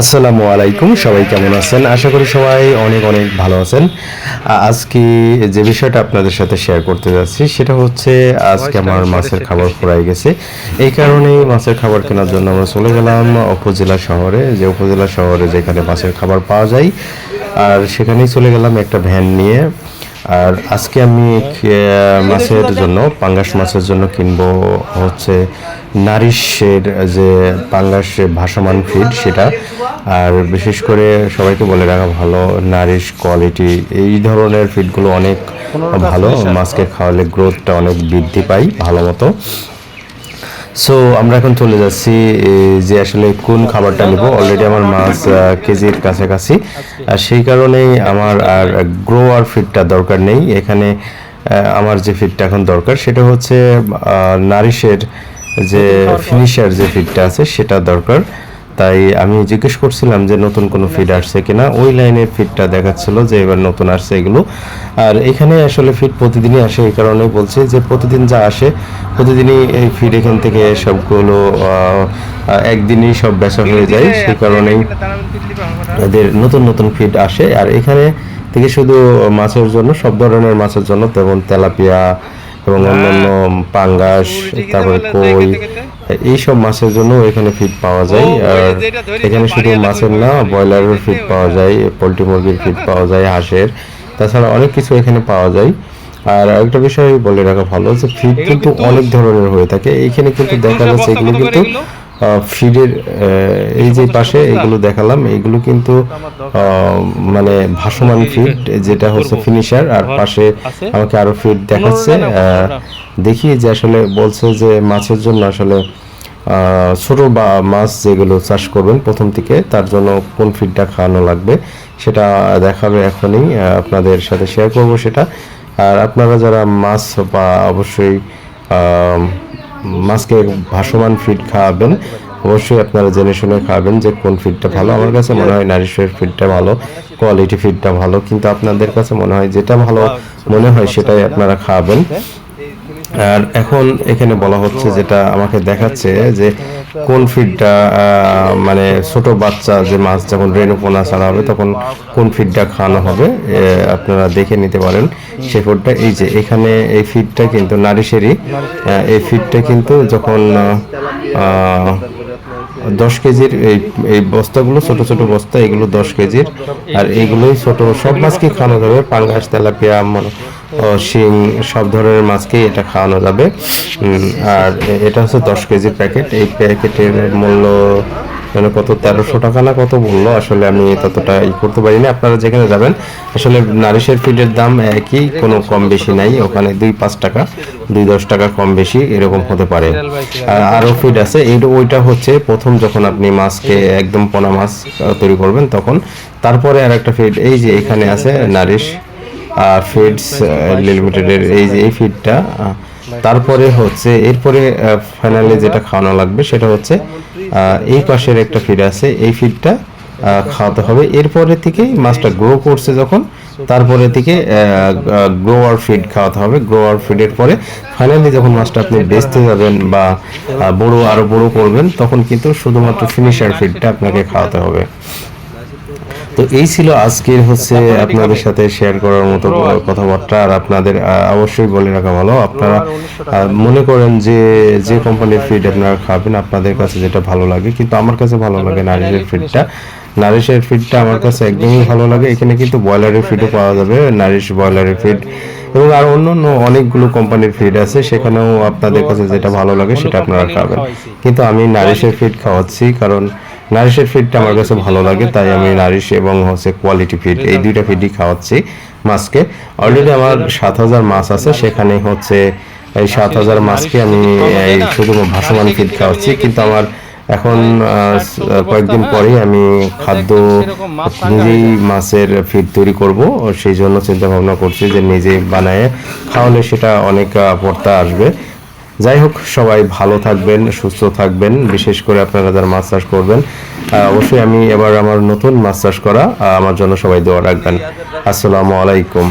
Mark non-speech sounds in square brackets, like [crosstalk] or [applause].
আসসালামু আলাইকুম সবাই কেমন আছেন? আশা করি সবাই অনেক অনেক ভালো আছেন। আজকে যে বিষয়টা আপনাদের সাথে শেয়ার করতে যাচ্ছি সেটা হচ্ছে আজকে আমার মাছের খাবার ফুরাই গেছে। এই কারণেই মাছের খাবার কেনার জন্য আমরা চলে গেলাম উপজেলা শহরে। যে উপজেলা শহরে যেখানে মাছের খাবার পাওয়া যায় আর সেখানেই চলে গেলাম একটা ভ্যান নিয়ে। আর আজকে আমি মাছের জন্য, পাঙ্গাস মাছের জন্য কিনবো হচ্ছে নারিশের যে পাঙ্গাস ভাসমান ফিড সেটা। আর বিশেষ করে সবাইকে বলে রাখা ভালো, নারিশ কোয়ালিটি এই ধরনের ফিডগুলো অনেক ভালো। মাছকে খাওয়ালে গ্রোথটা অনেক বৃদ্ধি পায় ভালো মতো। সো আমরা এখন চলে যাচ্ছি যে আসলে কোন খাবারটা নেব। অলরেডি আমার মাছ কেজির কাছাকাছি। আর সেই কারণেই আমার আর গ্রোয়ার ফিডটা দরকার নেই। এখানে আমার যে ফিডটা এখন দরকার সেটা হচ্ছে নারিশের যে ফিনিশার যে ফিডটা আছে সেটা দরকার। তাই আমি জিজ্ঞেস করছিলাম যে নতুন কোনো ফিড আসছে কিনা। ওই লাইনের ফিডটা দেখাচ্ছিল যে এবার নতুন আসছে এগুলো। আর এখানে আসলে ফিড প্রতিদিনই আসে এই কারণেই বলছি যে প্রতিদিন যা আসে প্রতিদিনই এই ফিড এখান থেকে সবগুলো একদিনই সব বেচা হয়ে যায়। সেই কারণেই এদের নতুন নতুন ফিড আসে। আর এখানে থেকে শুধু মাছের জন্য সব ধরনের মাছের জন্য তেমন তেলাপিয়া এবং অন্যান্য পাঙ্গাস তারপরে কই এইসব মাছের জন্য এখানে ফিড পাওয়া যায়। আর এখানে শুধু মাছের না ব্রয়লারের ফিড পাওয়া যায় পোলট্রি মুরগির ফিড [laughs] পাওয়া যায় হাঁসের। তাছাড়া অনেক কিছু এখানে পাওয়া যায়। আর একটা বিষয় বলে রাখা ভালো যে ফিড কিন্তু অনেক ধরনের হয়ে থাকে। এখানে কিন্তু দেখা যাচ্ছে এগুলো কিন্তু ফিডের এই যে পাশে এগুলো দেখালাম এগুলো কিন্তু মানে ভাসমান ফিড যেটা হচ্ছে ফিনিশার আর পাশে আমাকে আরও ফিড দেখাচ্ছে। আহ, দেখি যে আসলে বলছে যে মাছের জন্য আসলে ছোট বা মাছ যেগুলো চাষ করবেন প্রথম থেকে তার জন্য কোন ফিডটা খাওয়ানো লাগবে সেটা দেখাবে এখনই আপনাদের সাথে শেয়ার করব সেটা। আর আপনারা যারা মাছ বা অবশ্যই মাছকে ভাসমান ফিড খাওয়াবেন। অবশ্যই আপনারা জেনে শুনে খাওয়াবেন যে কোন ফিডটা ভালো। আমার কাছে মনে হয় নারিশের ফিডটা ভালো কোয়ালিটি ফিডটা ভালো। কিন্তু আপনাদের কাছে মনে হয় যেটা ভালো, মনে হয় সেটাই আপনারা খাওয়াবেন আর এখন এখানে বলা হচ্ছে যেটা আমাকে দেখাচ্ছে যে কোন ফিডটা মানে ছোট বাচ্চা যে মাছ যখন রেণুপোনা ছাড়া হবে, তখন কোন ফিডটা খাওয়ানো হবে আপনারা দেখে নিতে পারেন সে ফিডটা। এই যে এখানে এই ফিডটা কিন্তু নারিশেরই এই ফিডটা কিন্তু যখন দশ কেজির এই এই বস্তাগুলো, ছোট ছোট বস্তা, এগুলো দশ কেজির, আর এইগুলোই ছোট, সব মাছকে খাওয়ানো যাবে, পাঙ্গাস, তেলাপিয়া শিং সব ধরনের মাছকেই এটা খাওয়ানো যাবে। আর এটা হচ্ছে দশ কেজি প্যাকেট। এই প্যাকেটের মূল্য মানে কত, তেরোশো টাকা না কত বলল আসলে আমি ততটা ই করতে পারিনি। আপনারা যেখানে যাবেন, আসলে নারিশের ফিডের দাম একই, কোনো কম বেশি নাই। ওখানে দুই পাঁচ টাকা, দুই দশ টাকা কম বেশি, এরকম হতে পারে। আর আরও ফিড আছে। এই ওইটা হচ্ছে প্রথম যখন আপনি মাছকে একদম পোনা মাছ তৈরি করবেন তখন। তারপরে আর একটা ফিড এই যে এখানে আছে নারিশ। ফিডস লিমিটেডের এই যে এই ফিডটা তারপরে হচ্ছে এরপরে ফাইনালি যেটা খাওয়ানো লাগবে সেটা হচ্ছে এই পাশের একটা ফিড আছে এই ফিডটা খাওয়াতে হবে। এরপরে থেকে মাছটা গ্রো করছে যখন তারপরে থেকে গ্রোয়ার ফিড খাওয়াতে হবে। গ্রোয়ার ফিডের পরে ফাইনালি যখন মাছটা আপনি বেচতে যাবেন বা বড় আরও বড় করবেন তখন কিন্তু শুধুমাত্র ফিনিশার ফিডটা আপনাকে খাওয়াতে হবে। তো এই ছিল আজকের হচ্ছে আপনাদের সাথে শেয়ার করার মতো কথাবার্তা আর আপনাদের অবশ্যই বলে রাখা ভালো। আপনারা মনে করেন যে যে কোম্পানির ফিড আপনারা খাবেন আপনাদের কাছে যেটা ভালো লাগে কিন্তু আমার কাছে ভালো লাগে নারিশের ফিডটা নারিশের ফিডটা আমার কাছে একদমই ভালো লাগে। এখানে কিন্তু ব্রয়লারের ফিডও পাওয়া যাবে নারিশ ব্রয়লারের ফিড এবং আর অন্য অন্য অনেকগুলো কোম্পানির ফিড আছে সেখানেও আপনাদের কাছে যেটা ভালো লাগে সেটা আপনারা খাবেন। কিন্তু আমি নারিশের ফিড খাওয়াচ্ছি কারণ নারিশের ফিডটা আমার কাছে ভালো লাগে তাই আমি নারিশ এবং হচ্ছে কোয়ালিটি ফিড এই দুইটা ফিডই খাওয়াচ্ছি মাছকে অলরেডি আমার সাত হাজার মাছ আছে সেখানে হচ্ছে এই সাত হাজার মাছকে আমি এই শুধু ভাসমান ফিড খাওয়াচ্ছি কিন্তু আমার এখন কয়েকদিন পরেই আমি খাদ্য নিজেই মাছের ফিড তৈরি করব সেই জন্য চিন্তা ভাবনা করছি যে নিজে বানায় খাওয়ালে সেটা অনেক পর্তা আসবে। যাই হোক, সবাই ভালো থাকবেন, সুস্থ থাকবেন, বিশেষ করে আপনারা যারা মাছ চাষ করবেন অবশ্যই আমি এবার আমার নতুন মাছ চাষ করা আমার জন্য সবাই দোয়া রাখবেন। আসসালামু আলাইকুম।